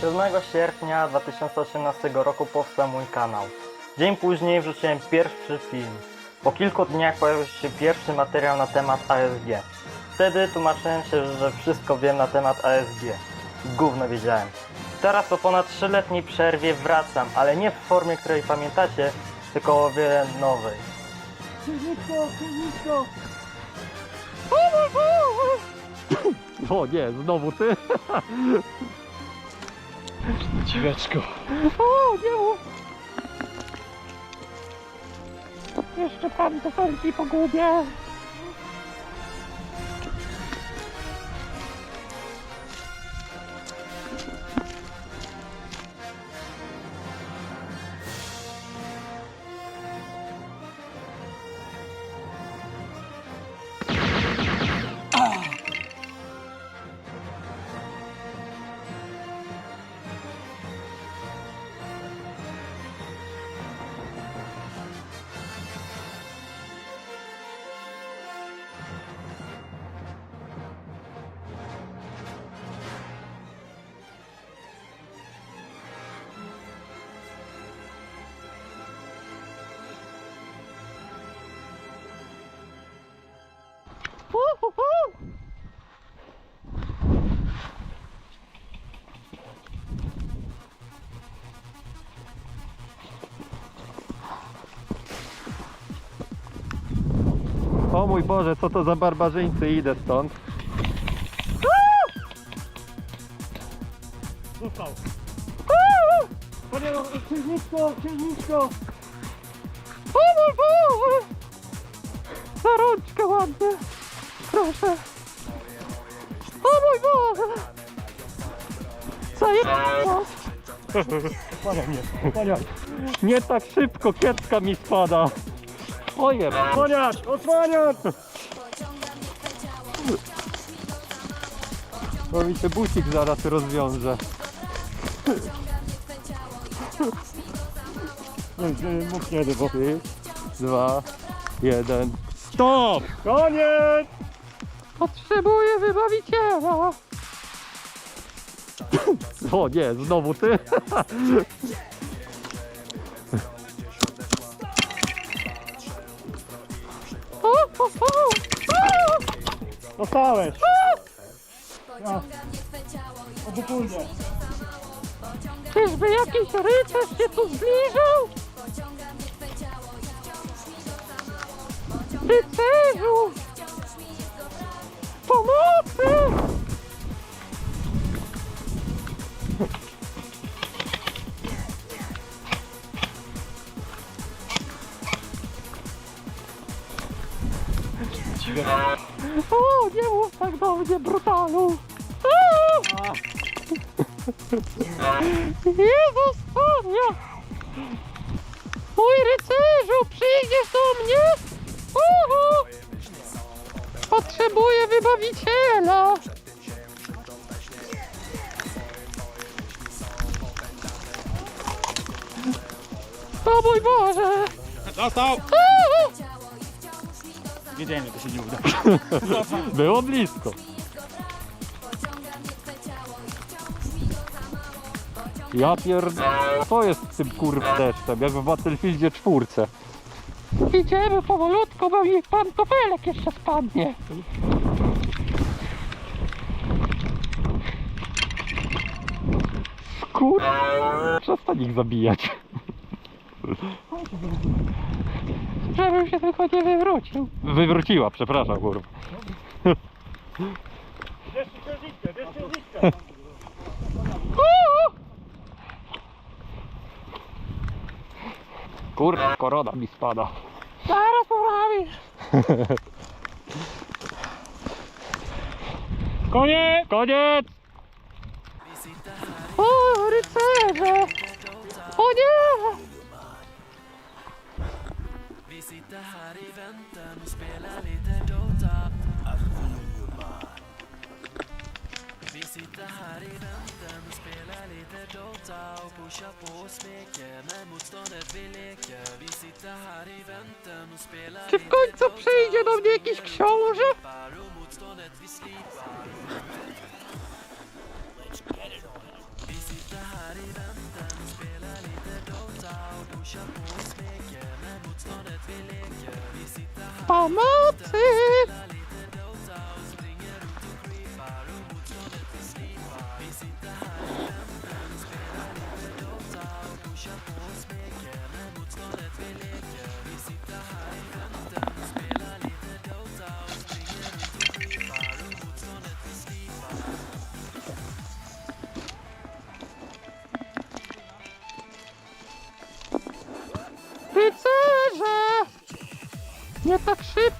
7 sierpnia 2018 roku powstał mój kanał. Dzień później wrzuciłem pierwszy film. Po kilku dniach pojawił się pierwszy materiał na temat ASG. Wtedy tłumaczyłem się, że wszystko wiem na temat ASG. Gówno wiedziałem. Teraz po ponad 3-letniej przerwie wracam, ale nie w formie, której pamiętacie, tylko o wiele nowej. O nie, znowu ty? Dziweczko. O nie! Jeszcze pan do felki pogubię. Mój Boże, co to za barbarzyńcy, idę stąd. Został. Panie, księżniczko, księżniczko. O mój Boże! Za rączkę ładnie. Proszę. O mój Boże! Zajebał. Pania mnie, pania. Nie tak szybko, kiecka mi spada. Oje, Paniać, osłaniać. bo mi się bucik zaraz rozwiąże. Mów nie, bo... Trzy, dwa, jeden. Stop! Koniec! Potrzebuję wybawiciela. O nie, znowu ty. Dostałeś. Obopólnie. Czyżby jakiś rycerz się tu zbliżył? O, nie mów tak do mnie, brutalu! Jezus Maria! Mój rycerzu, przyjdziesz do mnie? Uhu! Potrzebuję wybawiciela! O mój Boże! Dostał! Wiedziałem, że to się nie uda. Było blisko. Ja pierd... Co jest z tym kurwa deszczem? Jak w Battlefieldzie czwórce. Idziemy powolutku, bo mi pantofelek jeszcze spadnie. Kur... Przestań ich zabijać. Żebym się tylko nie wywrócił. Wywróciła, przepraszam kurwa. Bierz księżniczkę. Kurwa, korona mi spada. Zaraz poprawisz. Koniec! Koniec! På och smeker när motståndet vi leker Vi sitter här i väntan och spelar Czy w końcu przyjdzie do mnie jakiś książę? och motståndet vi slipar Vi sitter Pomocy!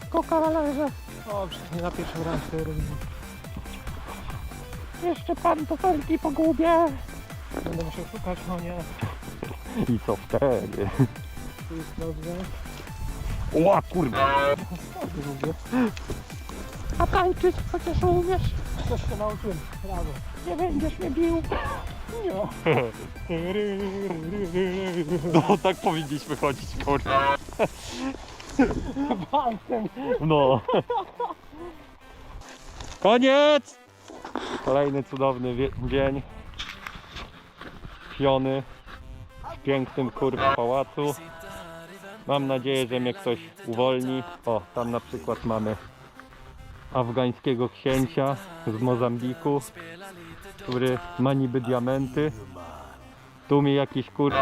Szybko, kawalerze. Dobrze, nie na pierwszą randkę rozumiem. Jeszcze pantofelki pogubię. Będę musiał szukać, no nie. I co wtedy? Tu jest dobrze. Ła kurwa! Dobrze mówię. A tańczyć chociaż umiesz? Coś się nauczyłem. Brawo. Nie będziesz mnie bił. Nie. No tak powinniśmy chodzić, kurwa. No. Koniec! Kolejny cudowny dzień. Śpiony w pięknym kurwa pałacu. Mam nadzieję, że mnie ktoś uwolni. O, tam na przykład mamy afgańskiego księcia z Mozambiku, który ma niby diamenty. Tu mi jakiś kur...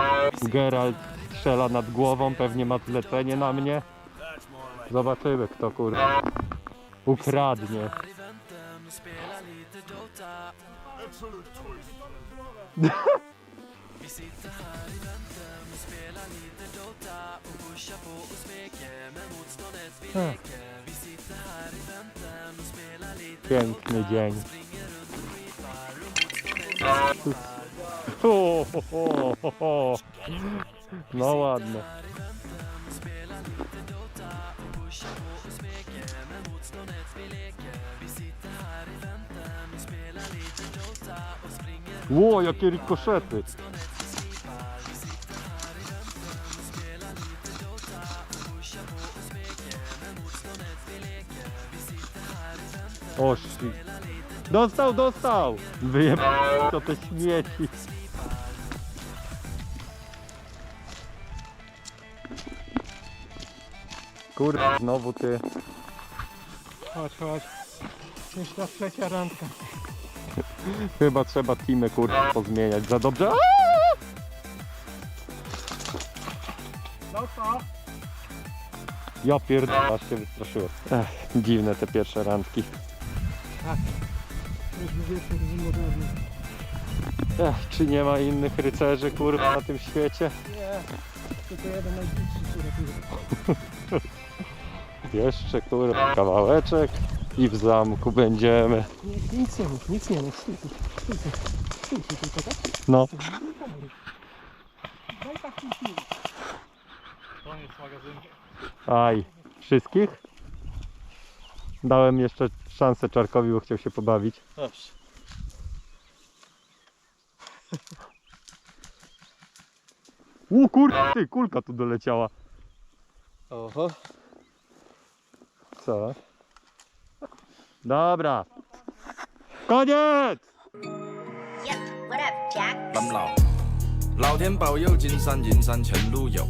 Geralt strzela nad głową, pewnie ma zlecenie na mnie. Zobaczymy kto kur... ukradnie. Piękny dzień. O, ho, ho, ho, ho. No ładne. Ło, jakie rikoszety. O, shit. Dostał, dostał! Wyjeb... to te śmieci. Kurde, znowu ty. Chodź, chodź. Już ta trzecia randka. Chyba trzeba teamy kurde pozmieniać za dobrze. No co? Ja pierdolę, aż się wystraszyłem. Ech, dziwne te pierwsze randki. Już wieczór zimowany. Ech, czy nie ma innych rycerzy kurwa na tym świecie? Nie. Tylko jeden najbliższy, jest. Jeszcze kurwa kawałeczek i w zamku będziemy. Nie, nic nie mów, nic nie mów. Tylko, tak? No. Daj tak chwilę. Koniec magazynu. Aj, wszystkich? Dałem jeszcze szansę Czarkowi, bo chciał się pobawić. Dobrze. U kur... ty, kulka tu doleciała. Oho. Co? Dobra. Koniec! Yep, what up, Jack? 蓝老，老天保佑，金山银山前路有。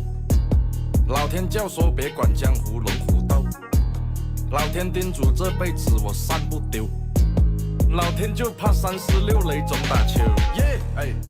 老天教唆别管江湖龙虎斗，老天叮嘱这辈子我善不丢。老天就怕三十六雷总打球，耶！哎，